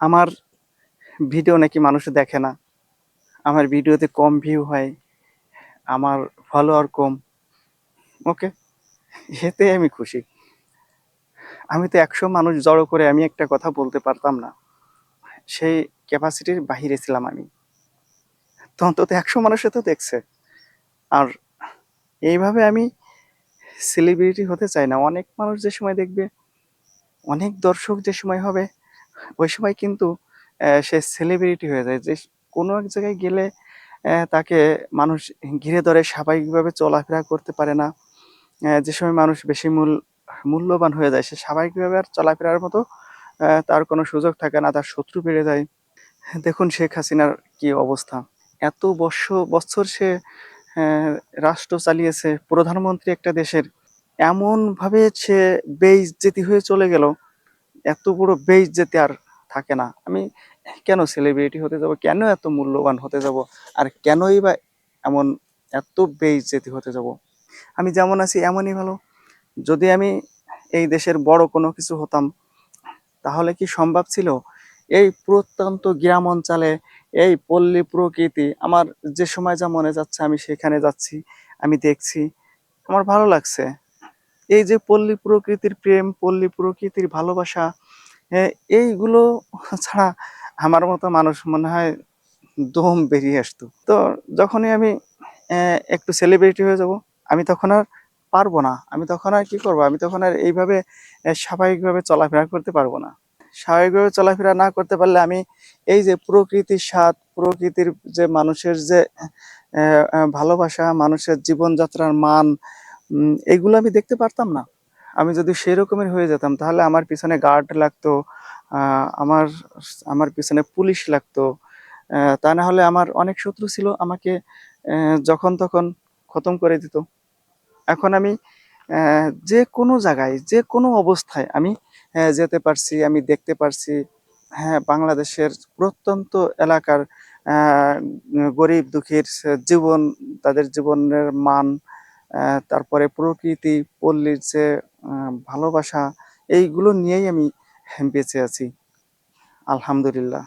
আমার ভিডিও নাকি মানুষ দেখে না। আমার ভিডিওতে কম ভিউ হয়, আমার ফলোয়ার কম। ওকে এতে আমি খুশি। আমি তো একশো মানুষ জড়ো করে আমি একটা কথা বলতে পারতাম না। সেই ক্যাপাসিটির বাহিরে ছিলাম আমি। তো অন্তত একশো মানুষে তো দেখছে। আর এইভাবে আমি সেলিব্রিটি হতে চাই না। অনেক মানুষ যে সময় দেখবে, অনেক দর্শক যে সময় হবে ওই সময় কিন্তু সে সেলিব্রিটি হয়ে যায়। যে কোনো এক জায়গায় গেলে তাকে মানুষ ঘিরে ধরে, স্বাভাবিকভাবে চলাফেরা করতে পারে না। যে সময় মানুষ বেশি মূল, মূল্যবান হয়ে যায়, সে স্বাভাবিকভাবে আর চলাফেরার মতো তার কোনো সুযোগ থাকে না, তার শত্রু বেড়ে যায়। দেখুন শেখ হাসিনার কি অবস্থা। এত বর্ষ, বছর সে রাষ্ট্র চালিয়েছে, প্রধানমন্ত্রী একটা দেশের এমন ভাবে সে বেইজ্জতি হয়ে চলে গেল। এত বড় যেতে আর থাকে না। আমি কেন সেলিব্রিটি হতে যাব? কেন এত মূল্যবান হতে যাব? আর কেনই বা এমন এত বেইজ্জতি হতে যাব? আমি যেমন আছি, এমনই ভালো। যদি আমি এই দেশের বড় কোনো কিছু হতাম, তাহলে কি সম্ভব ছিল? এই প্রত্যন্ত গ্রাম অঞ্চলে, এই পল্লী প্রকৃতি, আমার যে সময় যা মনে যাচ্ছে, আমি সেখানে যাচ্ছি, আমি দেখছি, আমার ভালো লাগছে। এই যে পল্লী প্রকৃতির প্রেম, পল্লী প্রকৃতির ভালোবাসা এইগুলো ছাড়া আমার মতো মানুষ মনে হয় দম বেরিয়ে আসতো। তো যখনই আমি একটু সেলিব্রিটি হয়ে যাব, আমি তখন আর পারব না। আমি তখন আর কি করব? আমি তখন আর এইভাবে স্বাভাবিকভাবে চলাফেরা করতে পারব না। স্বাভাবিকভাবে চলাফেরা না করতে পারলে আমি এই যে প্রকৃতির স্বাদ, প্রকৃতির যে মানুষের যে ভালোবাসা, মানুষের জীবনযাত্রার মান এগুলো আমি দেখতে পারতাম না। আমি যদি সেই রকমের হয়ে যেতাম, তাহলে আমার পিছনে গার্ড লাগতো আমার আমার পিছনে পুলিশ লাগতো তা না হলে আমার অনেক শত্রু ছিল আমাকে যখন তখন খতম করে দিত। এখন আমি যে কোনো জায়গায়, যে কোনো অবস্থায় আমি যেতে পারছি, আমি দেখতে পারছি হ্যাঁ বাংলাদেশের প্রত্যন্ত এলাকার গরিব দুঃখীর জীবন, তাদের জীবনের মান তারপরে প্রকৃতি পল্লীর যে ভালোবাসা এইগুলো নিয়েই আমি বেঁচে আছি। আলহামদুলিল্লাহ।